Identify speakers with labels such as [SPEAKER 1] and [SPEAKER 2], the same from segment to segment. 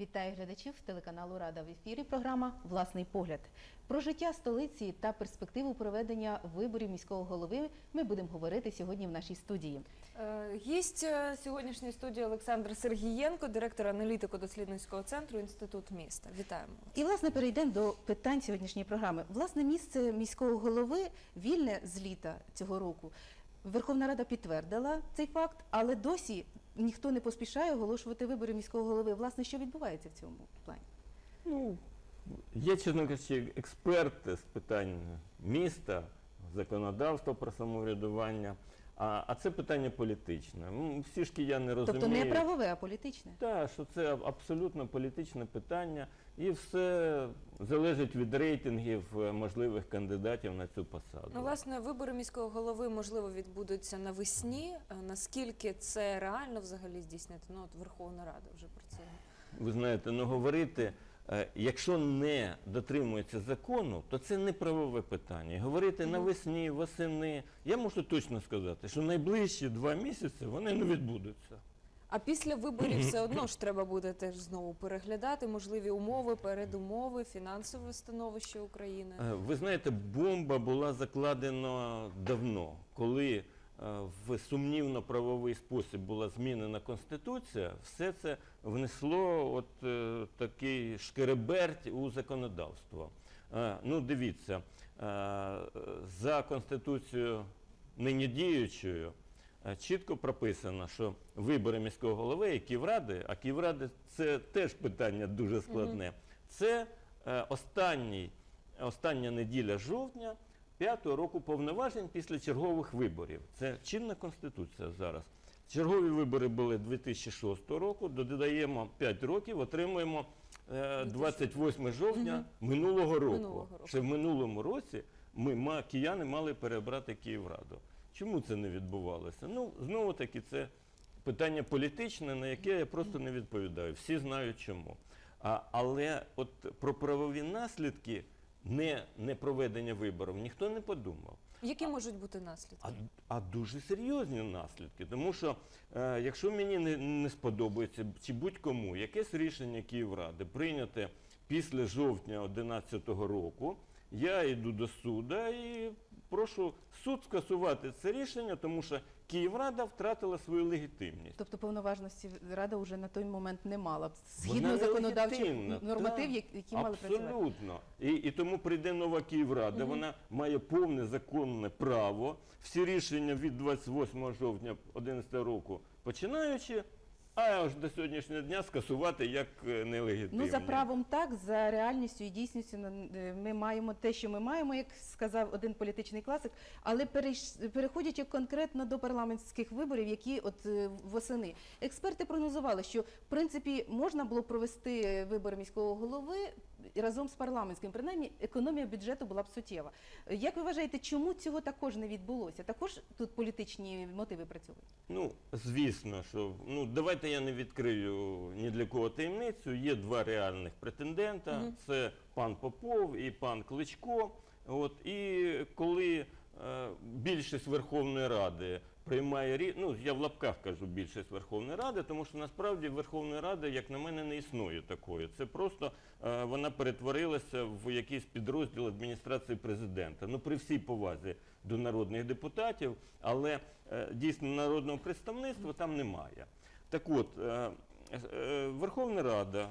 [SPEAKER 1] Вітаю глядачів телеканалу Рада в ефірі. Програма Власний погляд про життя столиці та перспективу проведення виборів міського голови. Ми будемо говорити сьогодні в нашій студії.
[SPEAKER 2] Е, Гість е, сьогоднішньої студії Олександр Сергієнко, директор аналітико-дослідницького центру Інститут міста. Вітаємо.
[SPEAKER 1] І власне перейдемо до питань сьогоднішньої програми. Власне, місце міського голови вільне з літа цього року. Верховна Рада підтвердила цей факт, але досі ніхто не поспішає оголошувати вибори міського голови. Власне, що відбувається в цьому плані?
[SPEAKER 3] Ну, є, чесно кажучи, експерти з питань міста, законодавства про самоврядування, а, а це питання політичне. Ну, Всі ж кияни розуміють.
[SPEAKER 1] Тобто не правове, а політичне.
[SPEAKER 3] Так, що це абсолютно політичне питання, і все залежить від рейтингів е, можливих кандидатів на цю посаду.
[SPEAKER 2] Ну, власне, вибори міського голови можливо відбудуться навесні. Е, Наскільки це реально взагалі здійснити? Ну, от Верховна Рада вже про це.
[SPEAKER 3] Ви знаєте, ну говорити, якщо не дотримується закону, то це не правове питання. Говорити навесні, восени, я можу точно сказати, що найближчі два місяці вони не відбудуться.
[SPEAKER 2] А після виборів все одно ж треба буде теж знову переглядати можливі умови, передумови, фінансове становище України.
[SPEAKER 3] Е, Ви знаєте, бомба була закладена давно, коли е, в сумнівно-правовий спосіб була змінена конституція, все це внесло от е, такий шкереберть у законодавство. Е, Ну, дивіться, е, за конституцією нині діючою е, чітко прописано, що вибори міського голови і Київради, а Київради це теж питання дуже складне. Це е, останній, остання неділя жовтня п'ятого року повноважень після чергових виборів. Це чинна конституція зараз. Чергові вибори були 2006 року, додаємо 5 років, отримуємо е, 28 жовтня минулого року.
[SPEAKER 2] Минулого року.
[SPEAKER 3] Ще в минулому році ми, кияни мали перебрати Київраду. Чому це не відбувалося? Ну, знову таки, це питання політичне, на яке я просто не відповідаю. Всі знають чому. А, але от про правові наслідки не, не проведення виборів ніхто не подумав.
[SPEAKER 2] Які можуть бути наслідки?
[SPEAKER 3] А, а дуже серйозні наслідки. Тому що е, якщо мені не, не сподобається чи будь-кому якесь рішення Київради прийняте після жовтня 2011 року, я йду до суду і прошу суд скасувати це рішення, тому що Київрада втратила свою легітимність.
[SPEAKER 1] Тобто повноважності Рада вже на той момент не мала згідно законодавчих норматив,
[SPEAKER 3] так.
[SPEAKER 1] які мали працювати.
[SPEAKER 3] Абсолютно. І, і тому прийде нова Київрада, вона має повне законне право всі рішення від 28 жовтня 2011 року починаючи, а аж до сьогоднішнього дня скасувати як е, нелегітимне.
[SPEAKER 1] Ну за правом так, за реальністю і дійсністю е, ми маємо те, що ми маємо, як сказав один політичний класик. Але переходячи конкретно до парламентських виборів, які от е, восени, експерти прогнозували, що в принципі можна було провести вибори міського голови разом з парламентським. Принаймні, економія бюджету була б суттєва. Як ви вважаєте, чому цього також не відбулося? Також тут політичні мотиви працюють.
[SPEAKER 3] Ну, звісно, що ну давайте я не відкрию ні для кого таємницю. Є два реальних претендента: це пан Попов і пан Кличко. От і коли е, більшість Верховної Ради приймає рі... ну я в лапках кажу більшість Верховної Ради, тому що насправді Верховної Ради, як на мене, не існує такої. Це просто е, вона перетворилася в якийсь підрозділ адміністрації президента. Ну при всій повазі до народних депутатів, але е, дійсно народного представництва там немає. Так от, е, е, Верховна Рада,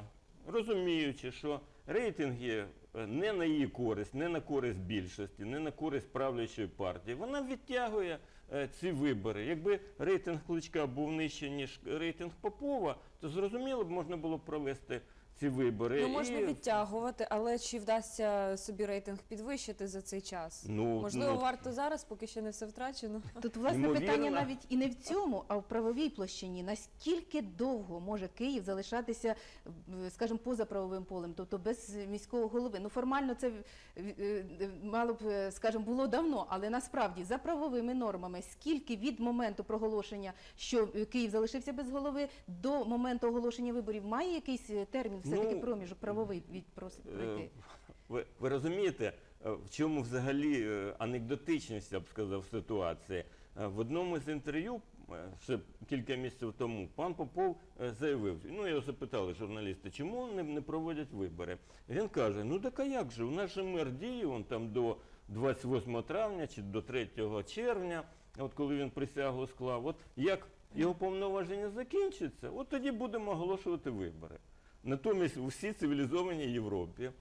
[SPEAKER 3] розуміючи, що рейтинги не на її користь, не на користь більшості, не на користь правлячої партії, вона відтягує е, ці вибори. Якби рейтинг Кличка був нижче, ніж рейтинг Попова, то зрозуміло б можна було провести ці вибори.
[SPEAKER 2] Ну, можна
[SPEAKER 3] І-
[SPEAKER 2] відтягувати, але чи вдасться собі рейтинг підвищити за цей час?
[SPEAKER 3] Ну,
[SPEAKER 2] Можливо,
[SPEAKER 3] ну,
[SPEAKER 2] варто зараз, поки ще не все втрачено.
[SPEAKER 1] Тут власне
[SPEAKER 3] Ймовірно.
[SPEAKER 1] питання навіть і не в цьому, а в правовій площині. Наскільки довго може Київ залишатися, скажімо, поза правовим полем, тобто без міського голови? Ну формально це мало б, скажімо, було давно, але насправді за правовими нормами, скільки від моменту проголошення, що Київ залишився без голови, до моменту оголошення виборів має якийсь е, термін, все таки
[SPEAKER 3] Ну,
[SPEAKER 1] проміжок правовий від прос-
[SPEAKER 3] Е,
[SPEAKER 1] пройти?
[SPEAKER 3] Ви, ви розумієте, е, в чому взагалі е, анекдотичність, я б сказав, ситуації? В одному з інтерв'ю ще кілька місяців тому, пан Попов заявив, ну його запитали журналісти, чому не, не проводять вибори. Він каже: ну так а як же? У нас же мер діє он там до 28 травня чи до 3 червня, от коли він присягу склав. От як його повноваження закінчаться, от тоді будемо оголошувати вибори. Натомість у всій цивілізованій Європі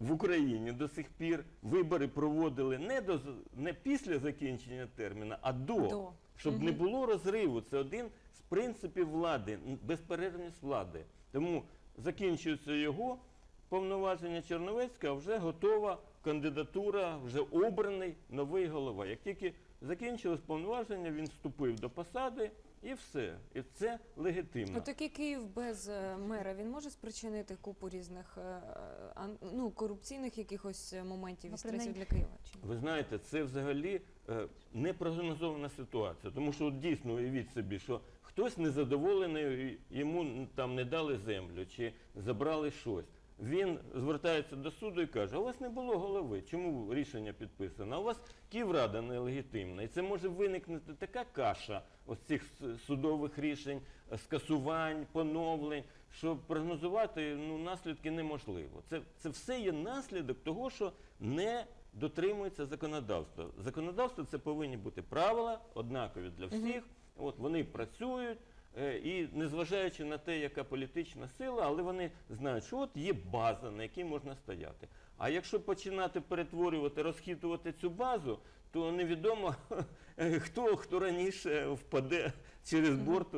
[SPEAKER 3] в Україні до сих пір вибори проводили не, до, не після закінчення терміна, а до,
[SPEAKER 2] До.
[SPEAKER 3] щоб не було розриву. Це один з принципів влади, безперервність влади. Тому закінчується його повноваження Черновецька, а вже готова кандидатура, вже обраний новий голова. Як тільки закінчилось повноваження, він вступив до посади і все. І це легітимно.
[SPEAKER 2] Ну такий Київ без е, мера він може спричинити купу різних е, ну, корупційних якихось е, моментів
[SPEAKER 1] Ну,
[SPEAKER 2] і стресів для Києва. Чи?
[SPEAKER 3] Ви знаєте, це взагалі е, непрогнозована ситуація, тому що от дійсно уявіть собі, що хтось незадоволений, йому там не дали землю чи забрали щось. Він звертається до суду і каже: а у вас не було голови, чому рішення підписано? А у вас Київрада нелегітимна. І це може виникнути така каша ось цих судових рішень, скасувань, поновлень, що прогнозувати ну, наслідки неможливо. Це, це все є наслідок того, що не дотримується законодавства. Законодавство це повинні бути правила, однакові для всіх. От вони працюють. Е, І незважаючи на те, яка політична сила, але вони знають, що от є база, на якій можна стояти. А якщо починати перетворювати, розхитувати цю базу, то невідомо хто, хто раніше впаде через борт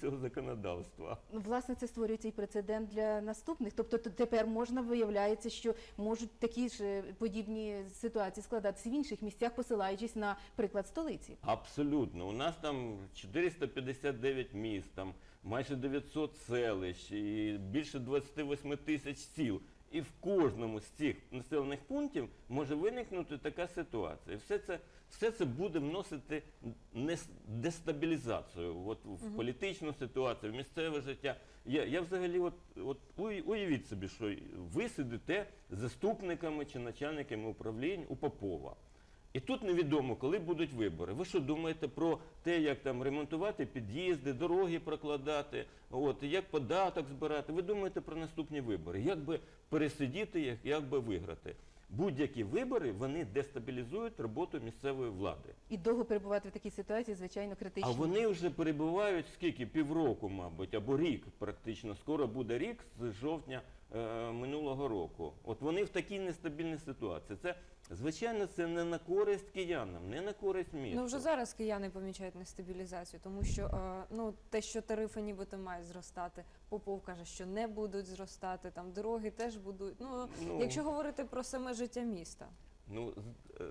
[SPEAKER 3] цього законодавства.
[SPEAKER 1] Ну, власне, це створюється і прецедент для наступних. Тобто тепер можна виявляється, що можуть такі ж е, подібні ситуації складатися в інших місцях, посилаючись на приклад столиці.
[SPEAKER 3] Абсолютно. У нас там 459 міст, там майже 900 селищ і більше 28 тисяч сіл. І в кожному з цих населених пунктів може виникнути така ситуація. І все це, все це буде вносити дестабілізацію от, в політичну ситуацію, в місцеве життя. Я, я взагалі, от, от уявіть собі, що ви сидите заступниками чи начальниками управлінь у Попова. І тут невідомо, коли будуть вибори. Ви що думаєте про те, як там ремонтувати під'їзди, дороги прокладати, от, як податок збирати? Ви думаєте про наступні вибори? Як би пересидіти їх, як би виграти? Будь-які вибори вони дестабілізують роботу місцевої влади.
[SPEAKER 1] І довго перебувати в такій ситуації, звичайно, критично.
[SPEAKER 3] А вони вже перебувають скільки? Півроку, мабуть, або рік практично. Скоро буде рік з жовтня е, минулого року. От вони в такій нестабільній ситуації. Це, звичайно, це не на користь киянам, не на користь місту.
[SPEAKER 2] Ну вже зараз кияни помічають нестабілізацію, тому що е, ну те, що тарифи нібито мають зростати, Попов каже, що не будуть зростати, там дороги теж будуть. Ну,
[SPEAKER 3] Ну,
[SPEAKER 2] якщо говорити про саме життя міста.
[SPEAKER 3] Ну, з- е,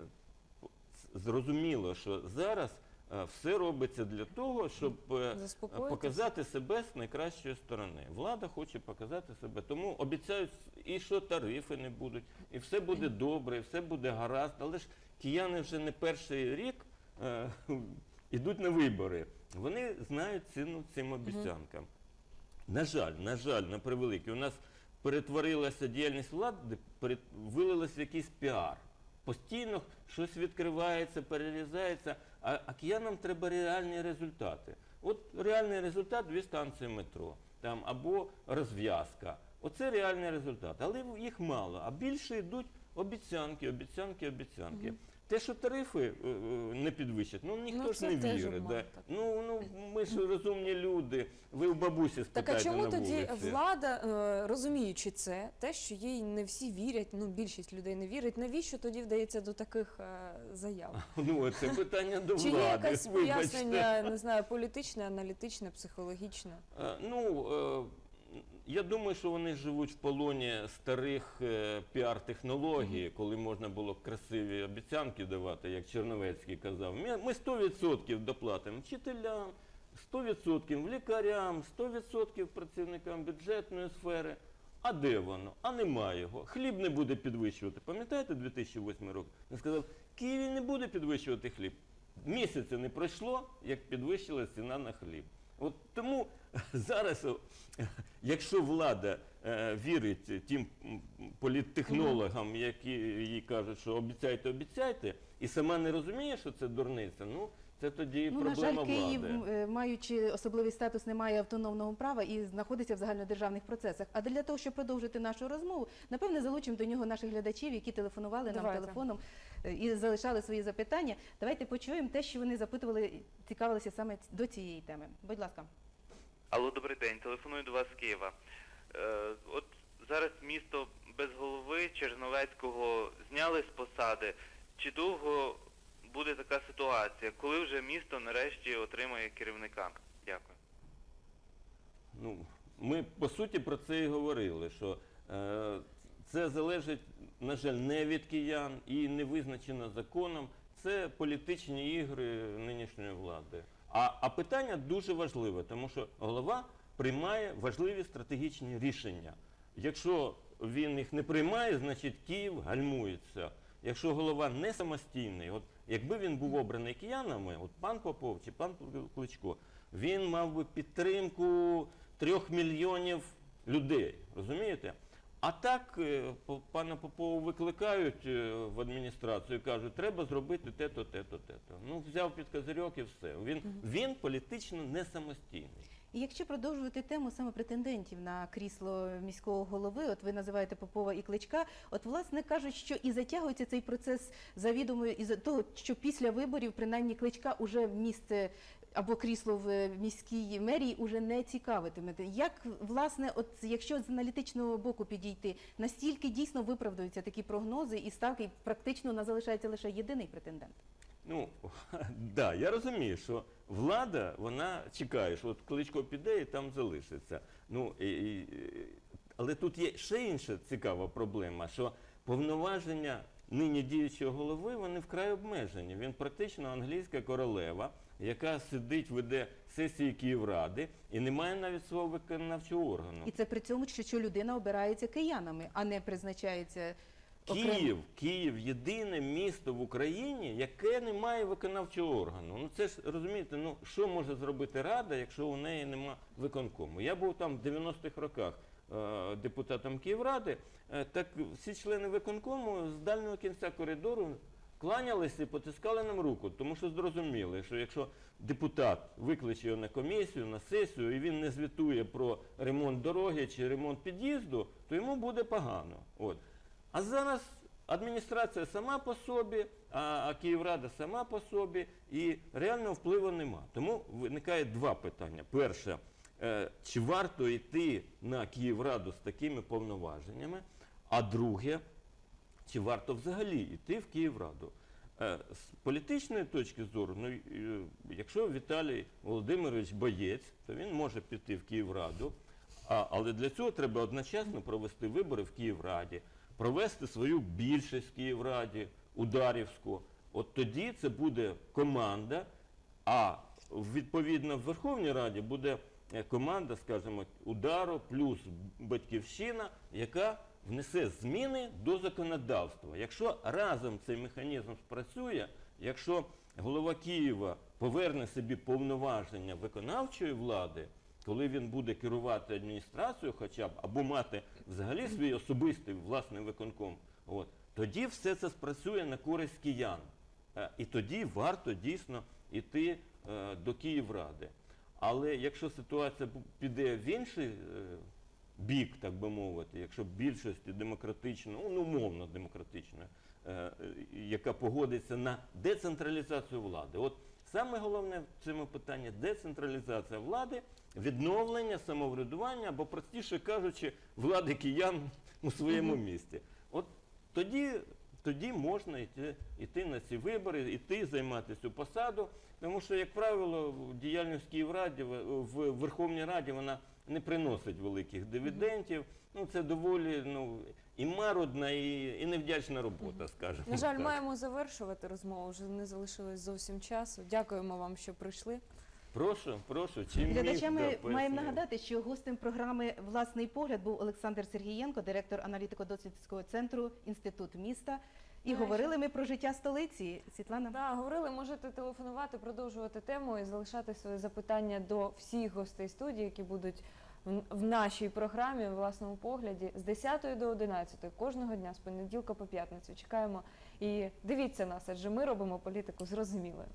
[SPEAKER 3] зрозуміло, що зараз все робиться для того, щоб е, показати себе з найкращої сторони. Влада хоче показати себе, тому обіцяють і що тарифи не будуть, і все буде добре, і все буде гаразд. Але ж кияни вже не перший рік е, йдуть на вибори. Вони знають ціну цим обіцянкам. На жаль, на жаль, на превеликий. У нас перетворилася діяльність влади, вилилась в якийсь піар. Постійно щось відкривається, перерізається, а, а киянам треба реальні результати. От реальний результат дві станції метро, там або розв'язка. Оце реальний результат. Але їх мало. А більше йдуть обіцянки, обіцянки, обіцянки. Те, що тарифи е, е, не підвищать, ну ніхто
[SPEAKER 2] Ну,
[SPEAKER 3] ж
[SPEAKER 2] це
[SPEAKER 3] не
[SPEAKER 2] теж
[SPEAKER 3] вірить.
[SPEAKER 2] обман,
[SPEAKER 3] Да.
[SPEAKER 2] так.
[SPEAKER 3] Ну, ну ми ж розумні люди. Ви у бабусі
[SPEAKER 2] Так
[SPEAKER 3] спитайте
[SPEAKER 2] а чому
[SPEAKER 3] на
[SPEAKER 2] тоді
[SPEAKER 3] вулиці.
[SPEAKER 2] влада, е, розуміючи це, те, що їй не всі вірять, ну більшість людей не вірить, навіщо тоді вдається до таких е, заяв?
[SPEAKER 3] Ну, це питання до
[SPEAKER 2] Чи є
[SPEAKER 3] влади.
[SPEAKER 2] якесь
[SPEAKER 3] вибачте.
[SPEAKER 2] пояснення, не знаю, політичне, аналітичне, психологічне?
[SPEAKER 3] Е, Ну, е, я думаю, що вони живуть в полоні старих е, піар-технологій, коли можна було красиві обіцянки давати, як Черновецький казав. Ми, ми 100% доплатимо вчителям, 100% лікарям, 100% працівникам бюджетної сфери. А де воно? А немає його. Хліб не буде підвищувати. Пам'ятаєте 2008 рік? Він сказав, Києві не буде підвищувати хліб. Місяця не пройшло, як підвищилась ціна на хліб. От тому зараз, якщо влада е, вірить тим політтехнологам, які їй кажуть, що обіцяйте, обіцяйте, і сама не розуміє, що це дурниця, ну Це тоді
[SPEAKER 1] Ну, на жаль, Київ,
[SPEAKER 3] влади.
[SPEAKER 1] е, маючи особливий статус, не має автономного права і знаходиться в загальнодержавних процесах. А для того, щоб продовжити нашу розмову, напевне, залучимо до нього наших глядачів, які телефонували нам телефоном е, і залишали свої запитання. Давайте почуємо те, що вони запитували, цікавилися саме до цієї теми. Будь ласка.
[SPEAKER 4] Алло, добрий день. Телефоную до вас з Києва. Е, от зараз місто без голови Черновецького зняли з посади. Чи довго буде така ситуація? Коли вже місто нарешті отримає керівника? Дякую.
[SPEAKER 3] Ну, ми по суті про це і говорили, що е, це залежить, на жаль, не від киян і не визначено законом. Це політичні ігри нинішньої влади. А, а питання дуже важливе, тому що голова приймає важливі стратегічні рішення. Якщо він їх не приймає, значить Київ гальмується. Якщо голова не самостійний, от якби він був обраний киянами, от пан Попов чи пан Кличко, він мав би підтримку трьох мільйонів людей, розумієте? А так е, пана Попова викликають е, в адміністрацію кажуть, треба зробити те-то, те-то, те-то. Ну, взяв під козирьок і все. Він, він політично не самостійний.
[SPEAKER 1] І якщо продовжувати тему саме претендентів на крісло міського голови, от ви називаєте Попова і Кличка, от власне кажуть, що і затягується цей процес завідомо із того, що після виборів, принаймні Кличка, уже місце або крісло в міській мерії уже не цікавитиме. Як власне, от якщо з аналітичного боку підійти, настільки дійсно виправдаються такі прогнози і ставки, і практично у нас залишається лише єдиний претендент.
[SPEAKER 3] Ну, да, я розумію, що влада, вона чекає, що от Кличко піде і там залишиться. Ну, і, і, але тут є ще інша цікава проблема, що повноваження нині діючого голови, вони вкрай обмежені. Він практично англійська королева, яка сидить, веде сесії Київради і не має навіть свого виконавчого органу.
[SPEAKER 1] І це при цьому, що, людина обирається киянами, а не призначається.
[SPEAKER 3] Київ, Київ єдине місто в Україні, яке не має виконавчого органу. Ну це ж розумієте, ну що може зробити Рада, якщо у неї нема виконкому? Я був там в 90-х роках е, депутатом Київради, е, так всі члени виконкому з дальнього кінця коридору кланялися і потискали нам руку, тому що зрозуміли, що якщо депутат викличе його на комісію, на сесію, і він не звітує про ремонт дороги чи ремонт під'їзду, то йому буде погано. От. А зараз адміністрація сама по собі, а, Київрада сама по собі, і реального впливу нема. Тому виникає два питання. Перше, е, чи варто йти на Київраду з такими повноваженнями? А друге, чи варто взагалі йти в Київраду? Е, З політичної точки зору, ну, е, якщо Віталій Володимирович боєць, то він може піти в Київраду, а, але для цього треба одночасно провести вибори в Київраді, провести свою більшість в Київраді, ударівську. От тоді це буде команда, а відповідно в Верховній Раді буде е, команда, скажімо, удару плюс батьківщина, яка внесе зміни до законодавства. Якщо разом цей механізм спрацює, якщо голова Києва поверне собі повноваження виконавчої влади, коли він буде керувати адміністрацією, хоча б або мати взагалі свій особистий власний виконком, от, тоді все це спрацює на користь киян. Е, І тоді варто дійсно йти е, до Київради. Але якщо ситуація піде в інший е, бік, так би мовити, якщо більшості демократичної, ну умовно демократичної, е, яка погодиться на децентралізацію влади. От саме головне в цьому питанні децентралізація влади, відновлення самоврядування, або простіше кажучи, влади киян у своєму місті. От тоді, тоді можна йти, йти на ці вибори, йти займати цю посаду, тому що, як правило, діяльність Київраді, в в Верховній Раді вона не приносить великих дивідендів. Ну, це доволі ну, і марудна, і, і невдячна робота, скажімо.
[SPEAKER 2] На жаль,
[SPEAKER 3] так.
[SPEAKER 2] маємо завершувати розмову. Вже не залишилось зовсім часу. Дякуємо вам, що прийшли.
[SPEAKER 3] Прошу, прошу. Чим міг, да,
[SPEAKER 1] маємо нагадати, що гостем програми Власний погляд був Олександр Сергієнко, директор аналітико-дослідницького центру Інститут міста. І говорили ми про життя столиці. Світлана.
[SPEAKER 2] Да, говорили, можете телефонувати, продовжувати тему і залишати свої запитання до всіх гостей студії, які будуть в- нашій програмі в власному погляді з 10 до 11 кожного дня з понеділка по п'ятницю. Чекаємо і дивіться нас, адже ми робимо політику зрозумілою.